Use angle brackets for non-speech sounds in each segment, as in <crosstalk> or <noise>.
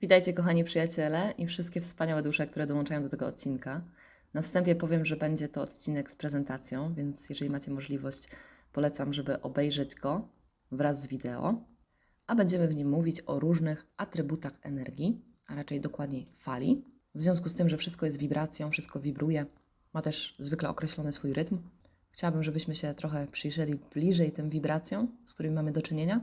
Witajcie, kochani przyjaciele i wszystkie wspaniałe dusze, które dołączają do tego odcinka. Na wstępie powiem, że będzie to odcinek z prezentacją, więc jeżeli macie możliwość, polecam, żeby obejrzeć go wraz z wideo. A będziemy w nim mówić o różnych atrybutach energii, a raczej dokładniej fali. W związku z tym, że wszystko jest wibracją, wszystko wibruje, ma też zwykle określony swój rytm. Chciałabym, żebyśmy się trochę przyjrzeli bliżej tym wibracjom, z którymi mamy do czynienia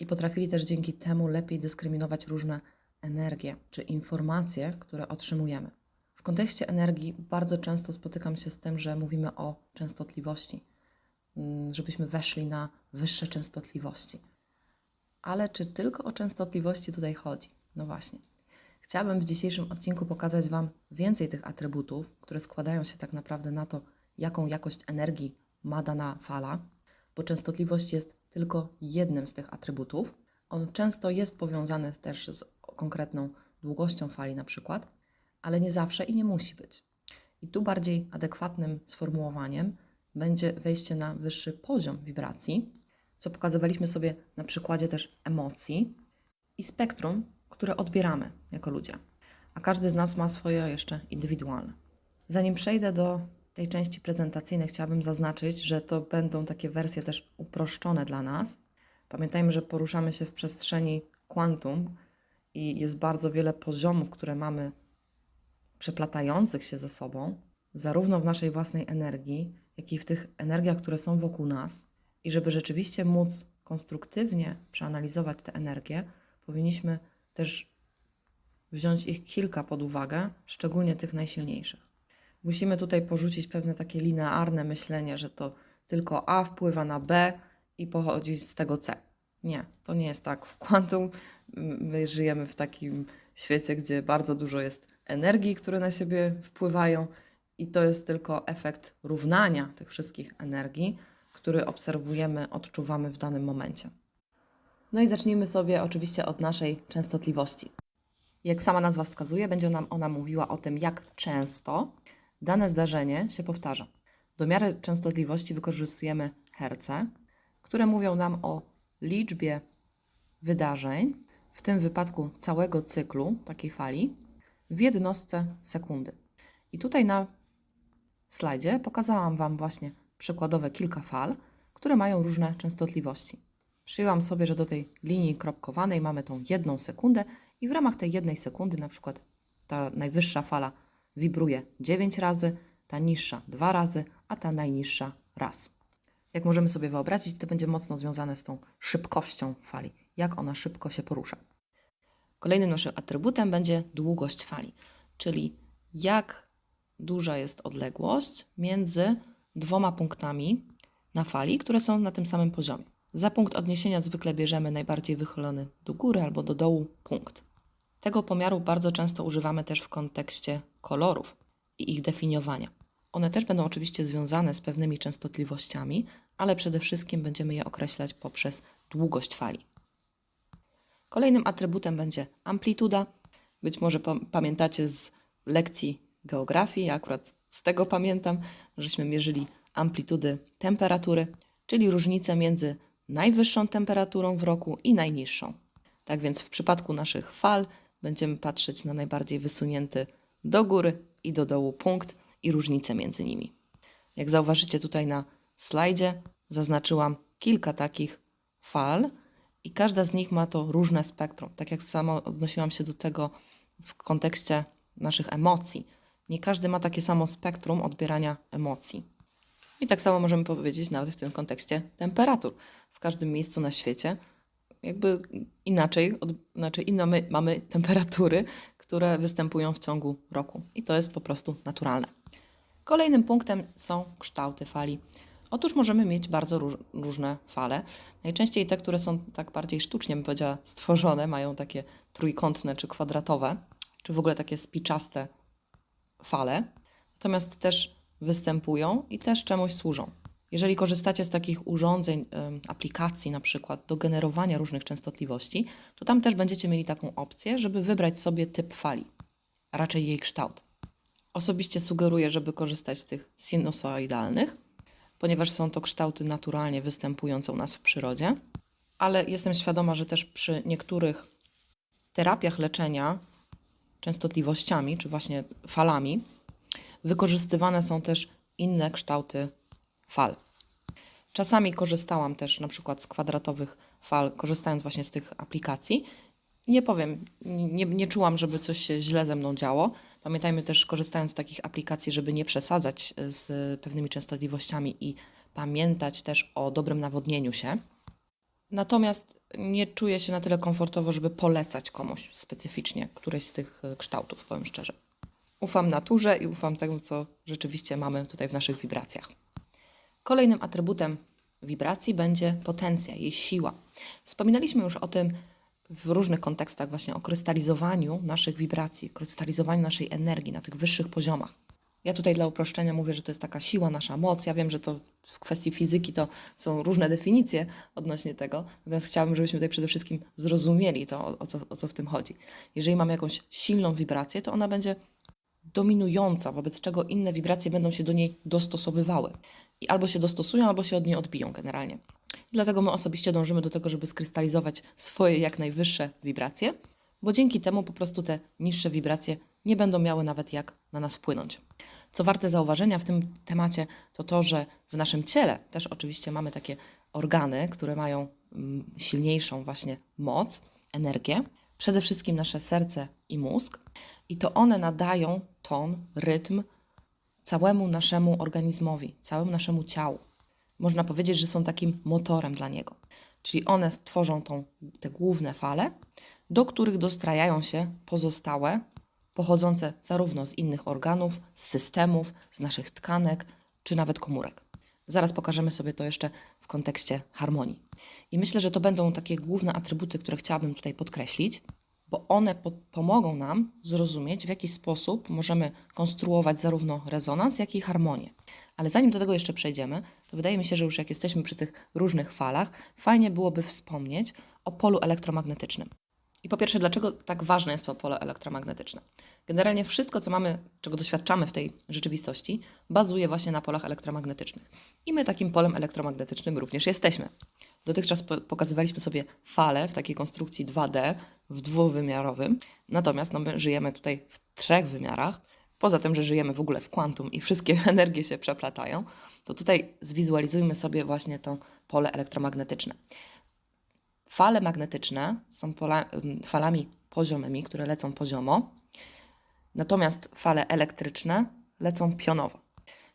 i potrafili też dzięki temu lepiej dyskryminować różne energie czy informacje, które otrzymujemy. W kontekście energii bardzo często spotykam się z tym, że mówimy o częstotliwości, mm, żebyśmy weszli na wyższe częstotliwości. Ale czy tylko o częstotliwości tutaj chodzi? No właśnie. Chciałabym w dzisiejszym odcinku pokazać Wam więcej tych atrybutów, które składają się tak naprawdę na to, jaką jakość energii ma dana fala, bo częstotliwość jest tylko jednym z tych atrybutów. On często jest powiązany też z konkretną długością fali, na przykład, ale nie zawsze i nie musi być. I tu bardziej adekwatnym sformułowaniem będzie wejście na wyższy poziom wibracji, co pokazywaliśmy sobie na przykładzie też emocji i spektrum, które odbieramy jako ludzie. A każdy z nas ma swoje jeszcze indywidualne. Zanim przejdę do tej części prezentacyjnej, chciałabym zaznaczyć, że to będą takie wersje też uproszczone dla nas. Pamiętajmy, że poruszamy się w przestrzeni kwantum i jest bardzo wiele poziomów, które mamy przeplatających się ze sobą, zarówno w naszej własnej energii, jak i w tych energiach, które są wokół nas. I żeby rzeczywiście móc konstruktywnie przeanalizować te energie, powinniśmy też wziąć ich kilka pod uwagę, szczególnie tych najsilniejszych. Musimy tutaj porzucić pewne takie linearne myślenie, że to tylko A wpływa na B i pochodzi z tego C. Nie, to nie jest tak. W kwantum my żyjemy w takim świecie, gdzie bardzo dużo jest energii, które na siebie wpływają, i to jest tylko efekt równania tych wszystkich energii, który obserwujemy, odczuwamy w danym momencie. No i zacznijmy sobie oczywiście od naszej częstotliwości. Jak sama nazwa wskazuje, będzie nam ona mówiła o tym, jak często dane zdarzenie się powtarza. Do miary częstotliwości wykorzystujemy herce, które mówią nam o liczbie wydarzeń, w tym wypadku całego cyklu takiej fali, w jednostce sekundy. I tutaj na slajdzie pokazałam Wam właśnie przykładowe kilka fal, które mają różne częstotliwości. Przyjęłam sobie, że do tej linii kropkowanej mamy tą jedną sekundę i w ramach tej jednej sekundy na przykład ta najwyższa fala wibruje 9 razy, ta niższa 2 razy, a ta najniższa raz. Jak możemy sobie wyobrazić, to będzie mocno związane z tą szybkością fali, jak ona szybko się porusza. Kolejnym naszym atrybutem będzie długość fali, czyli jak duża jest odległość między dwoma punktami na fali, które są na tym samym poziomie. Za punkt odniesienia zwykle bierzemy najbardziej wychylony do góry albo do dołu punkt. Tego pomiaru bardzo często używamy też w kontekście kolorów i ich definiowania. One też będą oczywiście związane z pewnymi częstotliwościami, ale przede wszystkim będziemy je określać poprzez długość fali. Kolejnym atrybutem będzie amplituda. Być może pa- pamiętacie z lekcji geografii, ja akurat z tego pamiętam, żeśmy mierzyli amplitudy temperatury, czyli różnicę między najwyższą temperaturą w roku i najniższą. Tak więc w przypadku naszych fal będziemy patrzeć na najbardziej wysunięty do góry i do dołu punkt i różnicę między nimi. Jak zauważycie tutaj na slajdzie, zaznaczyłam kilka takich fal i każda z nich ma to różne spektrum. Tak jak samo odnosiłam się do tego w kontekście naszych emocji. Nie każdy ma takie samo spektrum odbierania emocji. I tak samo możemy powiedzieć nawet w tym kontekście temperatur. W każdym miejscu na świecie jakby inaczej, od, znaczy inne my mamy temperatury, które występują w ciągu roku. I to jest po prostu naturalne. Kolejnym punktem są kształty fali. Otóż możemy mieć bardzo róż, różne fale. Najczęściej te, które są tak bardziej sztucznie, bym powiedziała, stworzone, mają takie trójkątne czy kwadratowe, czy w ogóle takie spiczaste fale. Natomiast też występują i też czemuś służą. Jeżeli korzystacie z takich urządzeń, aplikacji na przykład do generowania różnych częstotliwości, to tam też będziecie mieli taką opcję, żeby wybrać sobie typ fali, a raczej jej kształt. Osobiście sugeruję, żeby korzystać z tych sinusoidalnych, ponieważ są to kształty naturalnie występujące u nas w przyrodzie, ale jestem świadoma, że też przy niektórych terapiach leczenia częstotliwościami, czy właśnie falami, wykorzystywane są też inne kształty fal. Czasami korzystałam też na przykład z kwadratowych fal, korzystając właśnie z tych aplikacji. Nie powiem, nie, nie czułam, żeby coś się źle ze mną działo. Pamiętajmy też, korzystając z takich aplikacji, żeby nie przesadzać z pewnymi częstotliwościami i pamiętać też o dobrym nawodnieniu się. Natomiast nie czuję się na tyle komfortowo, żeby polecać komuś specyficznie któreś z tych e, kształtów, powiem szczerze. Ufam naturze i ufam temu, co rzeczywiście mamy tutaj w naszych wibracjach. Kolejnym atrybutem wibracji będzie potencja, jej siła. Wspominaliśmy już o tym w różnych kontekstach, właśnie o krystalizowaniu naszych wibracji, krystalizowaniu naszej energii na tych wyższych poziomach. Ja tutaj dla uproszczenia mówię, że to jest taka siła, nasza moc. Ja wiem, że to w kwestii fizyki to są różne definicje odnośnie tego, natomiast chciałabym, żebyśmy tutaj przede wszystkim zrozumieli to, o, co, o co w tym chodzi. Jeżeli mamy jakąś silną wibrację, to ona będzie dominująca, wobec czego inne wibracje będą się do niej dostosowywały. I albo się dostosują, albo się od niej odbiją generalnie. Dlatego my osobiście dążymy do tego, żeby skrystalizować swoje jak najwyższe wibracje, bo dzięki temu po prostu te niższe wibracje nie będą miały nawet jak na nas wpłynąć. Co warte zauważenia w tym temacie, to to, że w naszym ciele też oczywiście mamy takie organy, które mają mm, silniejszą właśnie moc, energię. Przede wszystkim nasze serce i mózg, i to one nadają ton, rytm całemu naszemu organizmowi, całemu naszemu ciału. Można powiedzieć, że są takim motorem dla niego. Czyli one tworzą tą, te główne fale, do których dostrajają się pozostałe, pochodzące zarówno z innych organów, z systemów, z naszych tkanek, czy nawet komórek. Zaraz pokażemy sobie to jeszcze w kontekście harmonii. I myślę, że to będą takie główne atrybuty, które chciałabym tutaj podkreślić, bo one po pomogą nam zrozumieć, w jaki sposób możemy konstruować zarówno rezonans, jak i harmonię. Ale zanim do tego jeszcze przejdziemy, to wydaje mi się, że już jak jesteśmy przy tych różnych falach, fajnie byłoby wspomnieć o polu elektromagnetycznym. I po pierwsze, dlaczego tak ważne jest to pole elektromagnetyczne? Generalnie wszystko, co mamy, czego doświadczamy w tej rzeczywistości, bazuje właśnie na polach elektromagnetycznych. I my takim polem elektromagnetycznym również jesteśmy. Dotychczas pokazywaliśmy sobie fale w takiej konstrukcji 2D, w dwuwymiarowym, natomiast no, my żyjemy tutaj w trzech wymiarach. Poza tym, że żyjemy w ogóle w kwantum i wszystkie <laughs> energie się przeplatają, to tutaj zwizualizujmy sobie właśnie to pole elektromagnetyczne. Fale magnetyczne są pola, falami poziomymi, które lecą poziomo, natomiast fale elektryczne lecą pionowo.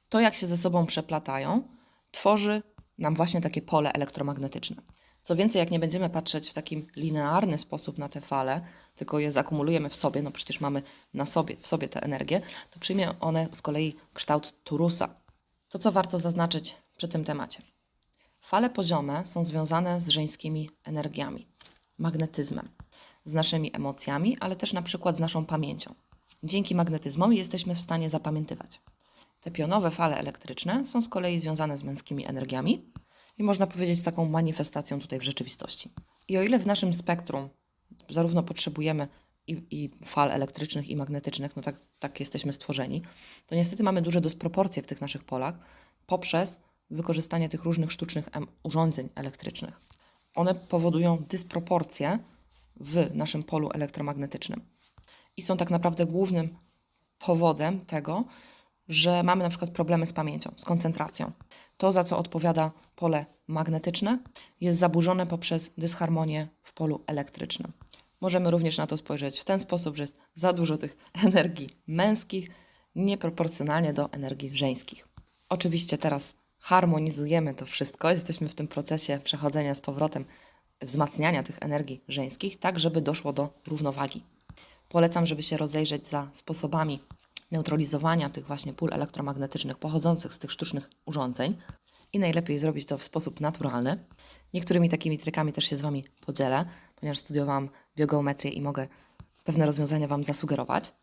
To, jak się ze sobą przeplatają, tworzy nam właśnie takie pole elektromagnetyczne. Co więcej, jak nie będziemy patrzeć w takim linearny sposób na te fale, tylko je zakumulujemy w sobie, no przecież mamy na sobie, w sobie tę energię, to przyjmie one z kolei kształt turusa. To, co warto zaznaczyć przy tym temacie. Fale poziome są związane z żeńskimi energiami, magnetyzmem, z naszymi emocjami, ale też na przykład z naszą pamięcią. Dzięki magnetyzmowi jesteśmy w stanie zapamiętywać. Te pionowe fale elektryczne są z kolei związane z męskimi energiami i można powiedzieć z taką manifestacją tutaj w rzeczywistości. I o ile w naszym spektrum zarówno potrzebujemy i, i fal elektrycznych i magnetycznych, no tak, tak jesteśmy stworzeni, to niestety mamy duże dysproporcje w tych naszych polach poprzez wykorzystanie tych różnych sztucznych urządzeń elektrycznych. One powodują dysproporcje w naszym polu elektromagnetycznym i są tak naprawdę głównym powodem tego, że mamy na przykład problemy z pamięcią, z koncentracją. To, za co odpowiada pole magnetyczne, jest zaburzone poprzez dysharmonię w polu elektrycznym. Możemy również na to spojrzeć w ten sposób, że jest za dużo tych <laughs> energii męskich nieproporcjonalnie do energii żeńskich. Oczywiście teraz harmonizujemy to wszystko, jesteśmy w tym procesie przechodzenia z powrotem, wzmacniania tych energii żeńskich, tak żeby doszło do równowagi. Polecam, żeby się rozejrzeć za sposobami neutralizowania tych właśnie pól elektromagnetycznych pochodzących z tych sztucznych urządzeń i najlepiej zrobić to w sposób naturalny. Niektórymi takimi trykami też się z Wami podzielę, ponieważ studiowałam biogeometrię i mogę pewne rozwiązania Wam zasugerować.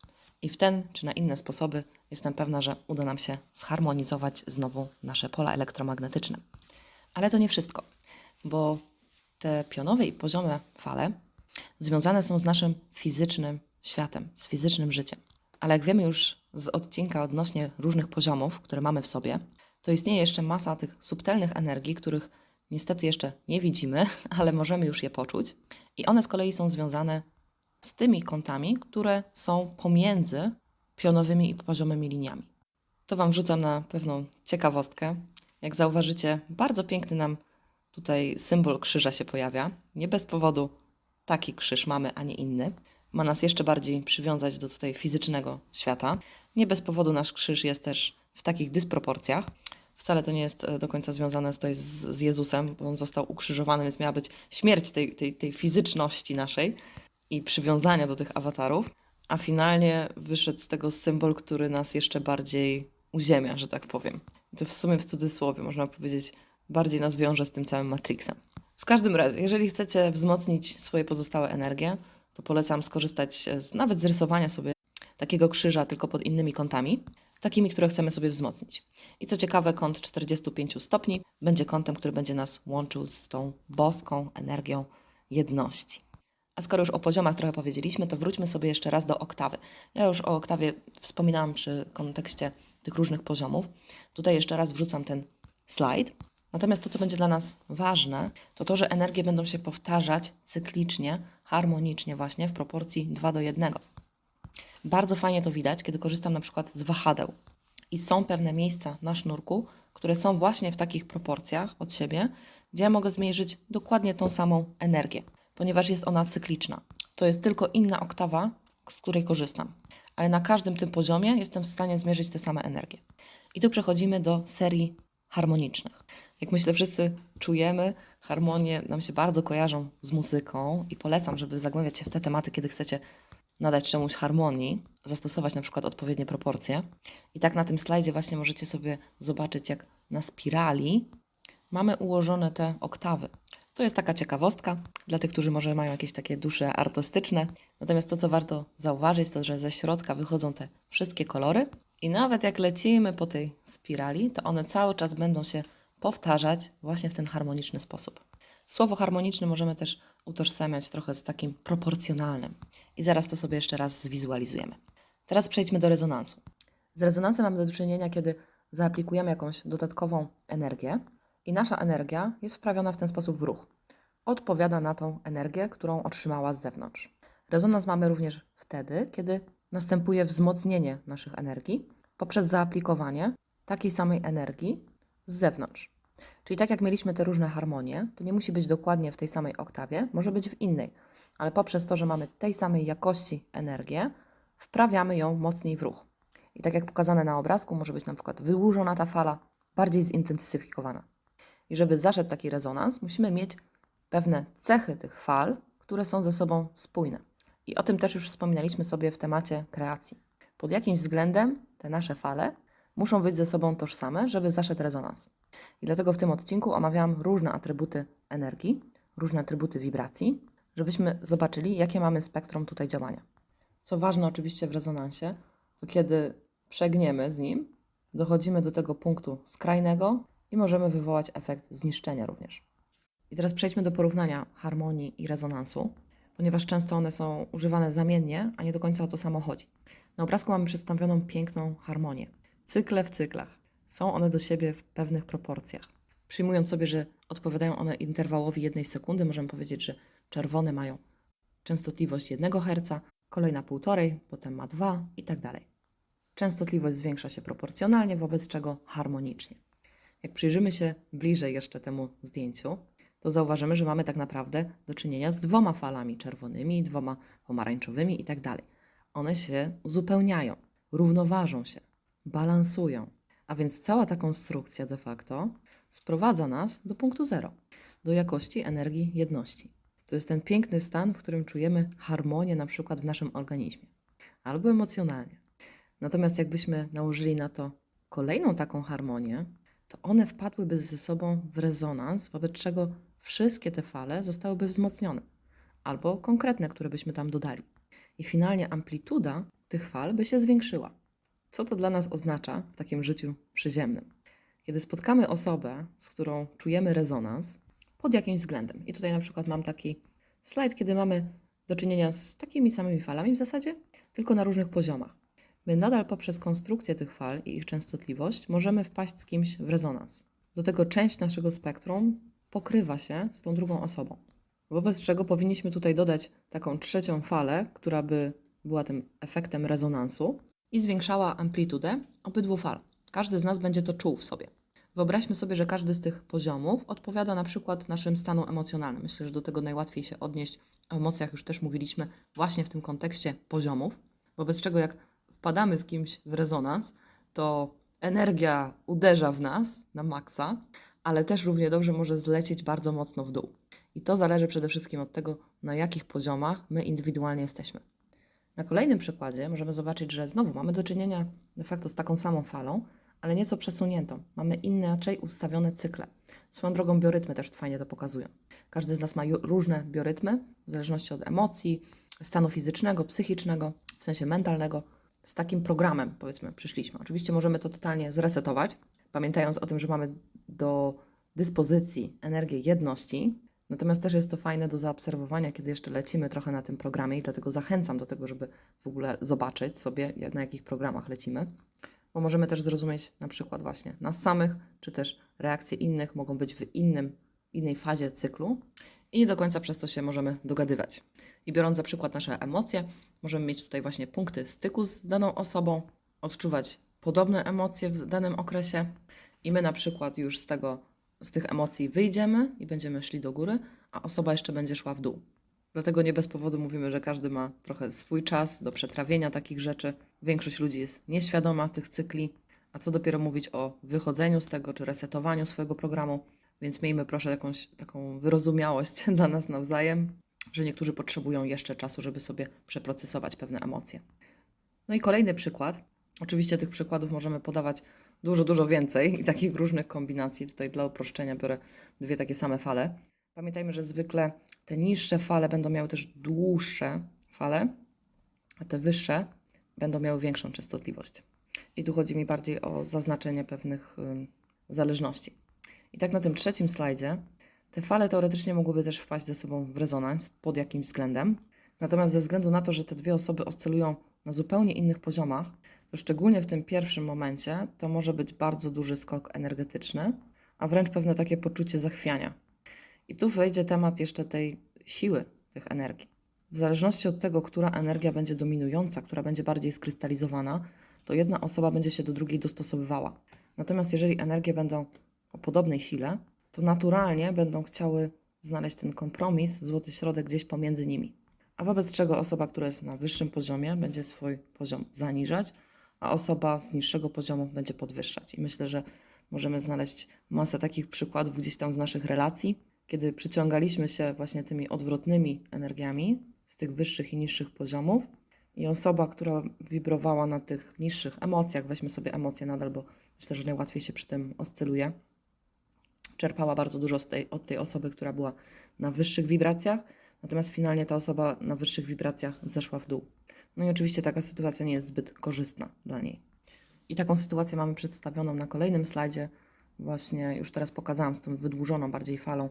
I w ten czy na inne sposoby jestem pewna, że uda nam się zharmonizować znowu nasze pola elektromagnetyczne. Ale to nie wszystko, bo te pionowe i poziome fale związane są z naszym fizycznym światem, z fizycznym życiem. Ale jak wiemy już z odcinka odnośnie różnych poziomów, które mamy w sobie, to istnieje jeszcze masa tych subtelnych energii, których niestety jeszcze nie widzimy, <laughs> ale możemy już je poczuć. I one z kolei są związane z tymi kątami, które są pomiędzy pionowymi i poziomymi liniami. To Wam wrzucam na pewną ciekawostkę. Jak zauważycie, bardzo piękny nam tutaj symbol krzyża się pojawia. Nie bez powodu taki krzyż mamy, a nie inny. Ma nas jeszcze bardziej przywiązać do tutaj fizycznego świata. Nie bez powodu nasz krzyż jest też w takich dysproporcjach. Wcale to nie jest e, do końca związane tutaj z, z Jezusem, bo on został ukrzyżowany, więc miała być śmierć tej, tej, tej fizyczności naszej i przywiązania do tych awatarów, a finalnie wyszedł z tego symbol, który nas jeszcze bardziej uziemia, że tak powiem. To w sumie w cudzysłowie, można powiedzieć, bardziej nas wiąże z tym całym Matrixem. W każdym razie, jeżeli chcecie wzmocnić swoje pozostałe energie, to polecam skorzystać z, nawet z rysowania sobie takiego krzyża, tylko pod innymi kątami, takimi, które chcemy sobie wzmocnić. I co ciekawe, kąt 45 stopni będzie kątem, który będzie nas łączył z tą boską energią jedności. A skoro już o poziomach trochę powiedzieliśmy, to wróćmy sobie jeszcze raz do oktawy. Ja już o oktawie wspominałam przy kontekście tych różnych poziomów. Tutaj jeszcze raz wrzucam ten slajd. Natomiast to, co będzie dla nas ważne, to to, że energie będą się powtarzać cyklicznie, harmonicznie właśnie w proporcji 2 do 1. Bardzo fajnie to widać, kiedy korzystam na przykład z wahadeł. I są pewne miejsca na sznurku, które są właśnie w takich proporcjach od siebie, gdzie ja mogę zmierzyć dokładnie tą samą energię, ponieważ jest ona cykliczna. To jest tylko inna oktawa, z której korzystam. Ale na każdym tym poziomie jestem w stanie zmierzyć te same energie. I tu przechodzimy do serii harmonicznych. Jak myślę, wszyscy czujemy, harmonie nam się bardzo kojarzą z muzyką i polecam, żeby zagłębiać się w te tematy, kiedy chcecie nadać czemuś harmonii, zastosować na przykład odpowiednie proporcje. I tak na tym slajdzie właśnie możecie sobie zobaczyć, jak na spirali mamy ułożone te oktawy. To jest taka ciekawostka dla tych, którzy może mają jakieś takie dusze artystyczne. Natomiast to, co warto zauważyć, to że ze środka wychodzą te wszystkie kolory i nawet jak lecimy po tej spirali, to one cały czas będą się powtarzać właśnie w ten harmoniczny sposób. Słowo harmoniczny możemy też utożsamiać trochę z takim proporcjonalnym. I zaraz to sobie jeszcze raz zwizualizujemy. Teraz przejdźmy do rezonansu. Z rezonansem mamy do czynienia, kiedy zaaplikujemy jakąś dodatkową energię i nasza energia jest wprawiona w ten sposób w ruch. Odpowiada na tą energię, którą otrzymała z zewnątrz. Rezonans mamy również wtedy, kiedy następuje wzmocnienie naszych energii poprzez zaaplikowanie takiej samej energii z zewnątrz. Czyli tak jak mieliśmy te różne harmonie, to nie musi być dokładnie w tej samej oktawie, może być w innej, ale poprzez to, że mamy tej samej jakości energię, wprawiamy ją mocniej w ruch. I tak jak pokazane na obrazku, może być na przykład wydłużona ta fala, bardziej zintensyfikowana. I żeby zaszedł taki rezonans, musimy mieć pewne cechy tych fal, które są ze sobą spójne. I o tym też już wspominaliśmy sobie w temacie kreacji. Pod jakim względem te nasze fale muszą być ze sobą tożsame, żeby zaszedł rezonans. I dlatego w tym odcinku omawiałam różne atrybuty energii, różne atrybuty wibracji, żebyśmy zobaczyli, jakie mamy spektrum tutaj działania. Co ważne oczywiście w rezonansie, to kiedy przegniemy z nim, dochodzimy do tego punktu skrajnego i możemy wywołać efekt zniszczenia również. I teraz przejdźmy do porównania harmonii i rezonansu, ponieważ często one są używane zamiennie, a nie do końca o to samo chodzi. Na obrazku mamy przedstawioną piękną harmonię. Cykle w cyklach. Są one do siebie w pewnych proporcjach. Przyjmując sobie, że odpowiadają one interwałowi jednej sekundy, możemy powiedzieć, że czerwone mają częstotliwość 1 Hz, kolejna półtorej, potem ma 2 i tak dalej. Częstotliwość zwiększa się proporcjonalnie, wobec czego harmonicznie. Jak przyjrzymy się bliżej jeszcze temu zdjęciu, to zauważymy, że mamy tak naprawdę do czynienia z dwoma falami czerwonymi, dwoma pomarańczowymi i tak dalej. One się uzupełniają, równoważą się, balansują. A więc cała ta konstrukcja de facto sprowadza nas do punktu zero, do jakości energii jedności. To jest ten piękny stan, w którym czujemy harmonię na przykład w naszym organizmie albo emocjonalnie. Natomiast jakbyśmy nałożyli na to kolejną taką harmonię, to one wpadłyby ze sobą w rezonans, wobec czego wszystkie te fale zostałyby wzmocnione albo konkretne, które byśmy tam dodali. I finalnie amplituda tych fal by się zwiększyła. Co to dla nas oznacza w takim życiu przyziemnym? Kiedy spotkamy osobę, z którą czujemy rezonans pod jakimś względem, i tutaj na przykład mam taki slajd, kiedy mamy do czynienia z takimi samymi falami w zasadzie, tylko na różnych poziomach. My nadal poprzez konstrukcję tych fal i ich częstotliwość możemy wpaść z kimś w rezonans. Do tego część naszego spektrum pokrywa się z tą drugą osobą. Wobec czego powinniśmy tutaj dodać taką trzecią falę, która by była tym efektem rezonansu i zwiększała amplitudę obydwu fal. Każdy z nas będzie to czuł w sobie. Wyobraźmy sobie, że każdy z tych poziomów odpowiada na przykład naszym stanu emocjonalnym. Myślę, że do tego najłatwiej się odnieść. O emocjach już też mówiliśmy właśnie w tym kontekście poziomów. Wobec czego jak wpadamy z kimś w rezonans, to energia uderza w nas na maksa, ale też równie dobrze może zlecieć bardzo mocno w dół. I to zależy przede wszystkim od tego, na jakich poziomach my indywidualnie jesteśmy. Na kolejnym przykładzie możemy zobaczyć, że znowu mamy do czynienia de facto z taką samą falą, ale nieco przesuniętą. Mamy inaczej ustawione cykle. Swoją drogą biorytmy też fajnie to pokazują. Każdy z nas ma różne biorytmy, w zależności od emocji, stanu fizycznego, psychicznego, w sensie mentalnego. Z takim programem, powiedzmy, przyszliśmy. Oczywiście możemy to totalnie zresetować, pamiętając o tym, że mamy do dyspozycji energię jedności, Natomiast też jest to fajne do zaobserwowania, kiedy jeszcze lecimy trochę na tym programie i dlatego zachęcam do tego, żeby w ogóle zobaczyć sobie, na jakich programach lecimy, bo możemy też zrozumieć na przykład właśnie nas samych, czy też reakcje innych mogą być w innym, innej fazie cyklu. I nie do końca przez to się możemy dogadywać. I biorąc za przykład nasze emocje, możemy mieć tutaj właśnie punkty styku z daną osobą, odczuwać podobne emocje w danym okresie. I my na przykład już z tego z tych emocji wyjdziemy i będziemy szli do góry, a osoba jeszcze będzie szła w dół. Dlatego nie bez powodu mówimy, że każdy ma trochę swój czas do przetrawienia takich rzeczy. Większość ludzi jest nieświadoma tych cykli, a co dopiero mówić o wychodzeniu z tego czy resetowaniu swojego programu. Więc miejmy proszę jakąś taką wyrozumiałość <laughs> dla nas nawzajem, że niektórzy potrzebują jeszcze czasu, żeby sobie przeprocesować pewne emocje. No i kolejny przykład. Oczywiście tych przykładów możemy podawać dużo, dużo więcej i takich różnych kombinacji. Tutaj dla uproszczenia biorę dwie takie same fale. Pamiętajmy, że zwykle te niższe fale będą miały też dłuższe fale, a te wyższe będą miały większą częstotliwość. I tu chodzi mi bardziej o zaznaczenie pewnych zależności. I tak na tym trzecim slajdzie te fale teoretycznie mogłyby też wpaść ze sobą w rezonans pod jakimś względem. Natomiast ze względu na to, że te dwie osoby oscylują na zupełnie innych poziomach, to szczególnie w tym pierwszym momencie to może być bardzo duży skok energetyczny, a wręcz pewne takie poczucie zachwiania. I tu wejdzie temat jeszcze tej siły tych energii. W zależności od tego, która energia będzie dominująca, która będzie bardziej skrystalizowana, to jedna osoba będzie się do drugiej dostosowywała. Natomiast jeżeli energie będą o podobnej sile, to naturalnie będą chciały znaleźć ten kompromis, złoty środek gdzieś pomiędzy nimi. A wobec czego osoba, która jest na wyższym poziomie, będzie swój poziom zaniżać, a osoba z niższego poziomu będzie podwyższać. I myślę, że możemy znaleźć masę takich przykładów gdzieś tam z naszych relacji, kiedy przyciągaliśmy się właśnie tymi odwrotnymi energiami z tych wyższych i niższych poziomów. I osoba, która wibrowała na tych niższych emocjach, weźmy sobie emocje nadal, bo myślę, że najłatwiej się przy tym oscyluje, czerpała bardzo dużo tej, od tej osoby, która była na wyższych wibracjach, natomiast finalnie ta osoba na wyższych wibracjach zeszła w dół. No i oczywiście taka sytuacja nie jest zbyt korzystna dla niej. I taką sytuację mamy przedstawioną na kolejnym slajdzie. Właśnie już teraz pokazałam z tą wydłużoną bardziej falą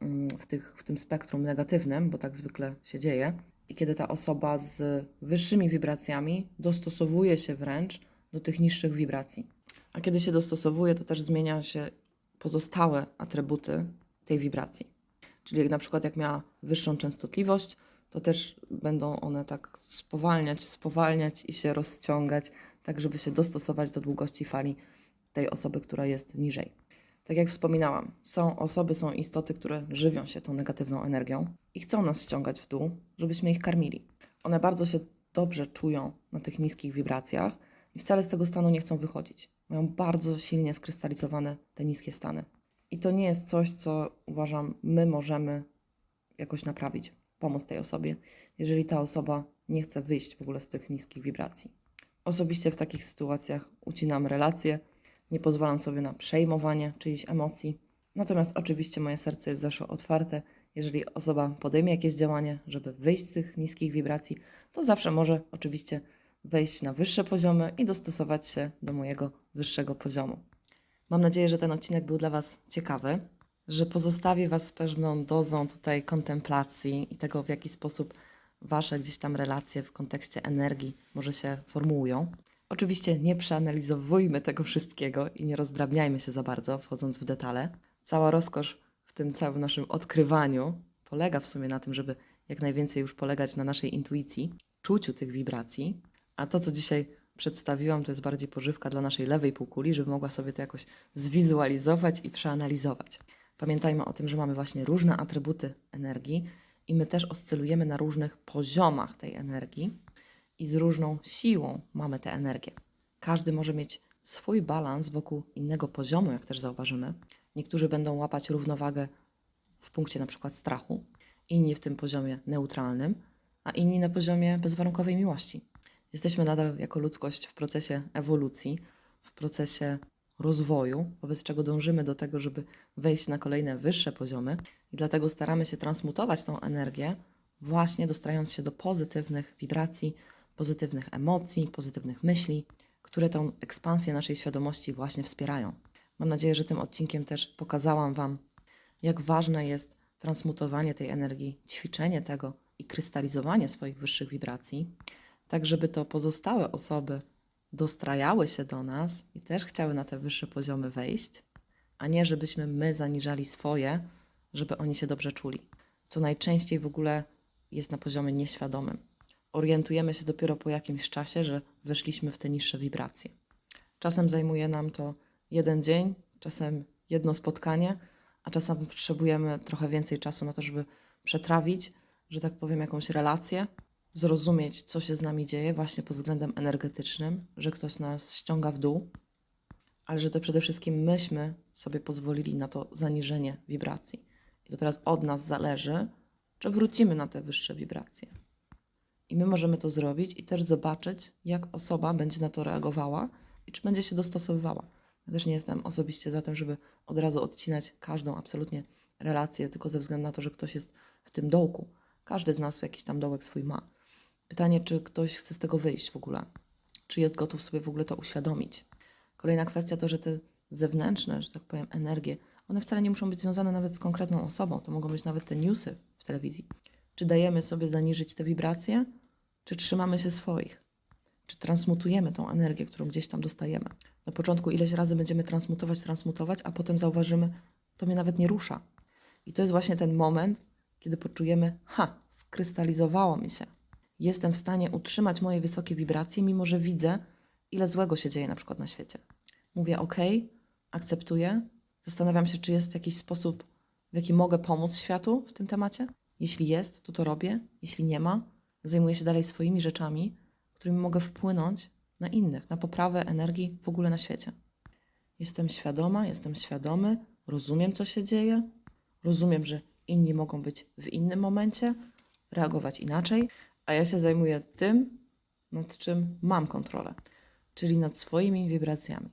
mm, w, tych, w tym spektrum negatywnym, bo tak zwykle się dzieje. I kiedy ta osoba z wyższymi wibracjami dostosowuje się wręcz do tych niższych wibracji. A kiedy się dostosowuje, to też zmienia się pozostałe atrybuty tej wibracji. Czyli jak na przykład jak miała wyższą częstotliwość, to też będą one tak spowalniać, spowalniać i się rozciągać, tak żeby się dostosować do długości fali tej osoby, która jest niżej. Tak jak wspominałam, są osoby, są istoty, które żywią się tą negatywną energią i chcą nas ściągać w dół, żebyśmy ich karmili. One bardzo się dobrze czują na tych niskich wibracjach i wcale z tego stanu nie chcą wychodzić. Mają bardzo silnie skrystalizowane te niskie stany. I to nie jest coś, co uważam, my możemy jakoś naprawić, pomóc tej osobie, jeżeli ta osoba nie chce wyjść w ogóle z tych niskich wibracji. Osobiście w takich sytuacjach ucinam relacje, nie pozwalam sobie na przejmowanie czyichś emocji. Natomiast oczywiście moje serce jest zawsze otwarte. Jeżeli osoba podejmie jakieś działanie, żeby wyjść z tych niskich wibracji, to zawsze może oczywiście wejść na wyższe poziomy i dostosować się do mojego wyższego poziomu. Mam nadzieję, że ten odcinek był dla Was ciekawy, że pozostawi Was z pewną dozą tutaj kontemplacji i tego, w jaki sposób Wasze gdzieś tam relacje w kontekście energii może się formułują. Oczywiście nie przeanalizowujmy tego wszystkiego i nie rozdrabniajmy się za bardzo, wchodząc w detale. Cała rozkosz w tym całym naszym odkrywaniu polega w sumie na tym, żeby jak najwięcej już polegać na naszej intuicji, czuciu tych wibracji. A to, co dzisiaj przedstawiłam, to jest bardziej pożywka dla naszej lewej półkuli, żeby mogła sobie to jakoś zwizualizować i przeanalizować. Pamiętajmy o tym, że mamy właśnie różne atrybuty energii i my też oscylujemy na różnych poziomach tej energii i z różną siłą mamy tę energię. Każdy może mieć swój balans wokół innego poziomu, jak też zauważymy. Niektórzy będą łapać równowagę w punkcie na przykład strachu, inni w tym poziomie neutralnym, a inni na poziomie bezwarunkowej miłości. Jesteśmy nadal jako ludzkość w procesie ewolucji, w procesie rozwoju, wobec czego dążymy do tego, żeby wejść na kolejne wyższe poziomy i dlatego staramy się transmutować tą energię, właśnie dostając się do pozytywnych wibracji, pozytywnych emocji, pozytywnych myśli, które tą ekspansję naszej świadomości właśnie wspierają. Mam nadzieję, że tym odcinkiem też pokazałam Wam, jak ważne jest transmutowanie tej energii, ćwiczenie tego i krystalizowanie swoich wyższych wibracji, tak żeby to pozostałe osoby dostrajały się do nas i też chciały na te wyższe poziomy wejść, a nie żebyśmy my zaniżali swoje, żeby oni się dobrze czuli. Co najczęściej w ogóle jest na poziomie nieświadomym. Orientujemy się dopiero po jakimś czasie, że weszliśmy w te niższe wibracje. Czasem zajmuje nam to jeden dzień, czasem jedno spotkanie, a czasem potrzebujemy trochę więcej czasu na to, żeby przetrawić, że tak powiem, jakąś relację, zrozumieć, co się z nami dzieje, właśnie pod względem energetycznym, że ktoś nas ściąga w dół, ale że to przede wszystkim myśmy sobie pozwolili na to zaniżenie wibracji. I to teraz od nas zależy, czy wrócimy na te wyższe wibracje. I my możemy to zrobić i też zobaczyć, jak osoba będzie na to reagowała i czy będzie się dostosowywała. Ja też nie jestem osobiście za tym, żeby od razu odcinać każdą absolutnie relację, tylko ze względu na to, że ktoś jest w tym dołku. Każdy z nas jakiś tam dołek swój ma. Pytanie, czy ktoś chce z tego wyjść w ogóle? Czy jest gotów sobie w ogóle to uświadomić? Kolejna kwestia to, że te zewnętrzne, że tak powiem, energie, one wcale nie muszą być związane nawet z konkretną osobą. To mogą być nawet te newsy w telewizji. Czy dajemy sobie zaniżyć te wibracje, czy trzymamy się swoich? Czy transmutujemy tą energię, którą gdzieś tam dostajemy? Na początku ileś razy będziemy transmutować, transmutować, a potem zauważymy, to mnie nawet nie rusza. I to jest właśnie ten moment, kiedy poczujemy, ha, skrystalizowało mi się. Jestem w stanie utrzymać moje wysokie wibracje, mimo że widzę, ile złego się dzieje na przykład na świecie. Mówię, ok, akceptuję, zastanawiam się, czy jest jakiś sposób, w jaki mogę pomóc światu w tym temacie. Jeśli jest, to to robię. Jeśli nie ma, zajmuję się dalej swoimi rzeczami, którymi mogę wpłynąć na innych, na poprawę energii w ogóle na świecie. Jestem świadoma, jestem świadomy, rozumiem, co się dzieje, rozumiem, że inni mogą być w innym momencie, reagować inaczej, a ja się zajmuję tym, nad czym mam kontrolę, czyli nad swoimi wibracjami.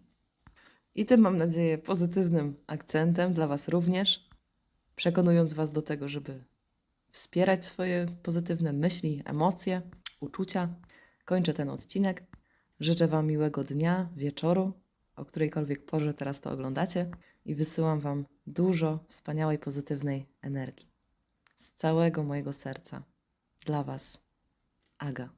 I tym mam nadzieję pozytywnym akcentem dla Was również, przekonując Was do tego, żeby wspierać swoje pozytywne myśli, emocje, uczucia. Kończę ten odcinek. Życzę Wam miłego dnia, wieczoru, o którejkolwiek porze teraz to oglądacie i wysyłam Wam dużo wspaniałej, pozytywnej energii. Z całego mojego serca. Dla Was, Aga.